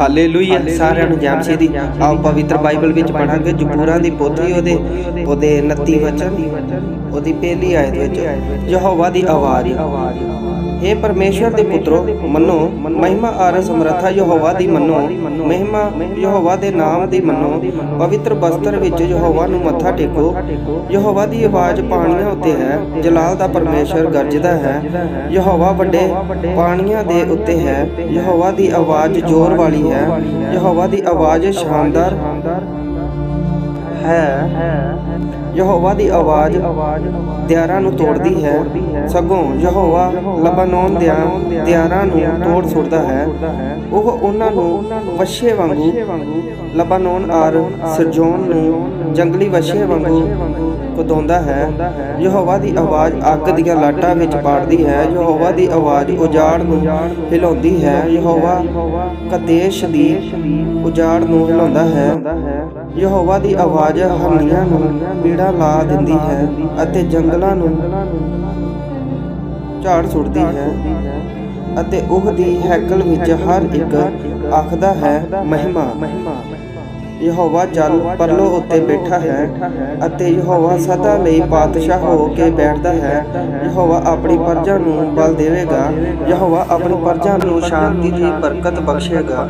Hallelujah ਸਾਰਿਆਂ ਨੂੰ ਜਾਮਸੀ ਦੀ ਆਓ ਪਵਿੱਤਰ ਬਾਈਬਲ ਵਿੱਚ ਪੜਾਂਗੇ ਜ਼ਬੂਰਾਂ ਦੀ ਪੋਥੀ ਉਹਦੇ ਉਹਦੇ 29 ਵਚਨ ਉਹਦੀ ਪਹਿਲੀ ਆਇਤ ਵਿੱਚ ਯਹੋਵਾ ਦੀ ਆਵਾਜ਼। हे ਪਰਮੇਸ਼ਵਰ ਦੇ ਪੁੱਤਰੋ ਮੰਨੋ ਮਹਿਮਾ ਆਰ ਸਮਰੱਥਾ ਯਹੋਵਾ ਦੀ ਮੰਨੋ ਮਹਿਮਾ ਯਹੋਵਾ ਦੇ ਨਾਮ ਦੀ ਮੰਨੋ ਪਵਿੱਤਰ ਬਸਤਰ ਵਿੱਚ ਯਹੋਵਾ ਨੂੰ ਮੱਥਾ ਟੇਕੋ। ਯਹੋਵਾ ਦੀ ਆਵਾਜ਼ ਪਾਣੀਆਂ ਉੱਤੇ ਹੈ ਜਲਾਲ ਦਾ ਪਰਮੇਸ਼ਵਰ ਗਰਜਦਾ ਹੈ। ਯਹੋਵਾ ਵੱਡੇ ਪਾਣੀਆਂ ਦੇ ਉੱਤੇ ਹੈ ਯਹੋਵਾ ਦੀ ਆਵਾਜ਼ ਜ਼ੋਰ ਵਾਲੀ ਹੈ। ਯਹੋਵਾ ਦੀ ਆਵਾਜ਼ ਸ਼ਾਨਦਾਰ। ਹੈ। ਯਹੋਵਾ ਦੀ ਆਵਾਜ਼ ਦਿਆਰਾਂ ਨੂੰ ਤੋੜਦੀ ਹੈ। ਸਗੋਂ ਯਹੋਵਾ ਲਬਨਾਨ ਦਿਆਂ ਦਿਆਰਾਂ ਨੂੰ ਤੋੜ ਸੁੱਟਦਾ ਹੈ। ਉਹ ਉਹਨਾਂ ਨੂੰ ਵਸ਼ੇ ਵਾਂਗੂ ਲਬਨਾਨ ਆਰ ਸਰਜੋਨ ਨੂੰ ਜੰਗਲੀ ਵਸ਼ੇ ਵਾਂਗੂ ਕੁਦਾਉਂਦਾ ਹੈ। ਯਹੋਵਾ ਦੀ ਆਵਾਜ਼ ਅੱਗ ਦੀਆਂ ਲਾਟਾਂ ਵਿੱਚ ਪਾੜਦੀ ਹੈ। ਯਹੋਵਾ ਦੀ ਆਵਾਜ਼ ਉਜਾੜ ਨੂੰ ਹਿਲਾਉਂਦੀ ਹੈ। ਯਹੋਵਾ ਕਦੇਸ਼ ਦੀ ਉਜਾੜ ਨੂੰ ਹਿਲਾਉਂਦਾ ਹੈ। ਯਹੋਵਾ ਦੀ ਆਵਾਜ਼ ਹੰਨੀਆਂ ਨੂੰ ਪੀੜਾ ਲਾ ਦਿੰਦੀ ਹੈ ਅਤੇ ਜੰਗਲਾਂ ਨੂੰ ਝਾੜ ਸੁੱਟਦੀ ਹੈ ਅਤੇ ਉਹ ਦੀ ਹੈਕਲ ਵਿੱਚ ਹਰ ਇੱਕ ਆਖਦਾ ਹੈ, ਮਹਿਮਾ, ਯਹੋਵਾ ਜਲ ਪਰਲੋ ਉੱਤੇ ਬੈਠਾ ਹੈ ਅਤੇ ਯਹੋਵਾ ਸਦਾ ਲਈ ਪਾਤਸ਼ਾਹ ਹੋ ਕੇ ਬੈਠਦਾ ਹੈ। ਯਹੋਵਾ ਆਪਣੀ ਪਰਜਾ ਨੂੰ ਬਲ ਦੇਵੇਗਾ। ਯਹੋਵਾ ਆਪਣੀ ਪਰਜਾ ਨੂੰ ਸ਼ਾਂਤੀ ਦੀ ਬਰਕਤ ਬਖਸ਼ੇਗਾ।